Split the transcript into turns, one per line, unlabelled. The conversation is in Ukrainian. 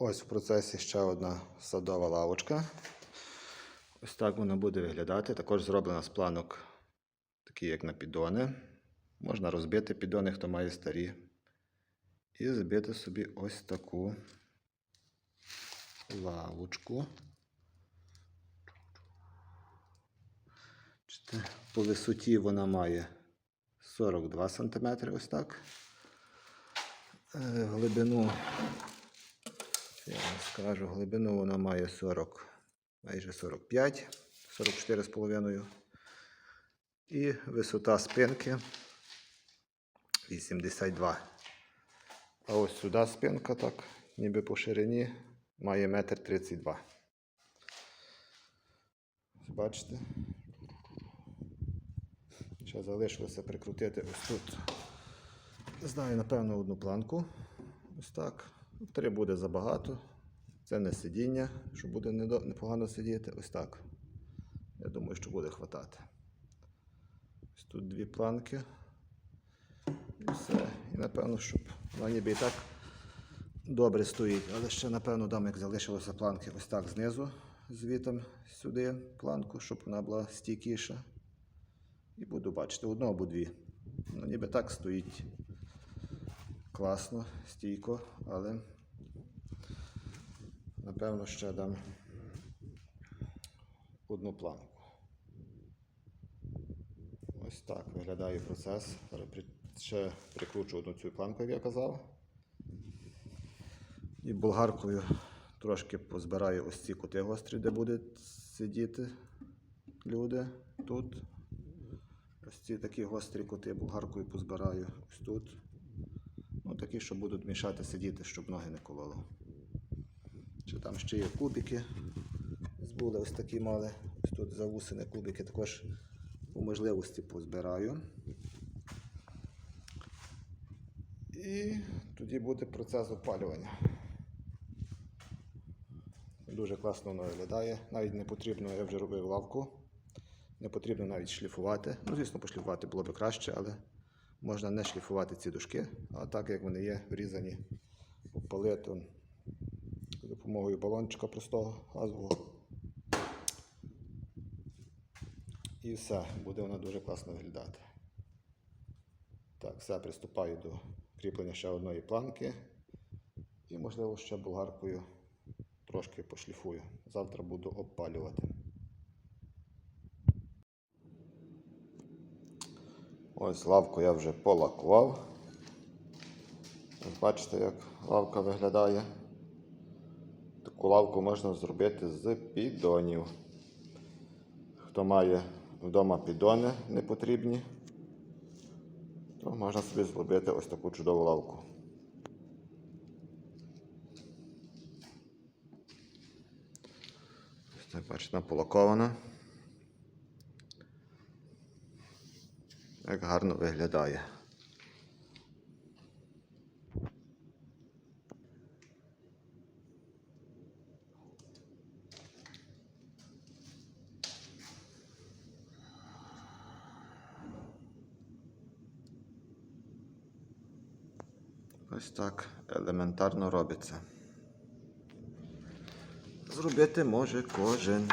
Ось в процесі ще одна садова лавочка. Ось так вона буде виглядати. Також зроблена з планок, такі як на піддони. Можна розбити піддони, хто має старі. І збити собі ось таку лавочку. По висоті вона має 42 см, ось так. Е, Глибину, я вам скажу, глибину вона має 40, майже 45, 44,5. І висота спинки 82. А ось сюди спинка так, ніби по ширині, має 1,32 м. Бачите? Ще залишилося прикрутити ось тут. Знаю, напевно, одну планку. Ось так. Три буде забагато. Це не сидіння, що буде непогано сидіти. Ось так. Я думаю, що буде хватати. Ось тут дві планки. І все. І напевно, щоб вона ніби і так добре стоїть. Але ще, напевно, дам, як залишилося планки ось так знизу, звітом сюди планку, щоб вона була стійкіша. І буду бачити одну або дві. Ну, ніби так стоїть класно, стійко, але напевно ще дам одну планку. Ось так виглядає процес. Ще прикручу одну цю планку, як я казав. І болгаркою трошки позбираю ось ці кути гострі, де будуть сидіти люди тут. Ось ці такі гострі кути болгаркою позбираю ось тут. Такі, що будуть мішати сидіти, щоб ноги не кололо. Чи там ще є кубики. Були ось такі мали. Ось тут завусені кубики також по можливості позбираю. І тоді буде процес опалювання. Дуже класно воно виглядає. Навіть не потрібно, я вже робив лавку. Не потрібно навіть шліфувати. Ну, звісно, пошліфувати було б краще, але можна не шліфувати ці дужки, а так як вони є врізані, попалити з допомогою балончика простого газового. І все, буде вона дуже класно виглядати. Так, все, приступаю до кріплення ще одної планки. І, можливо, ще болгаркою трошки пошліфую. Завтра буду обпалювати. Ось лавку я вже полакував. Бачите, як лавка виглядає. Таку лавку можна зробити з піддонів. Хто має вдома піддони непотрібні, то можна собі зробити ось таку чудову лавку. Ось так, бачите, полакована. Як гарно виглядає. Ось так елементарно робиться. Зробити може кожен.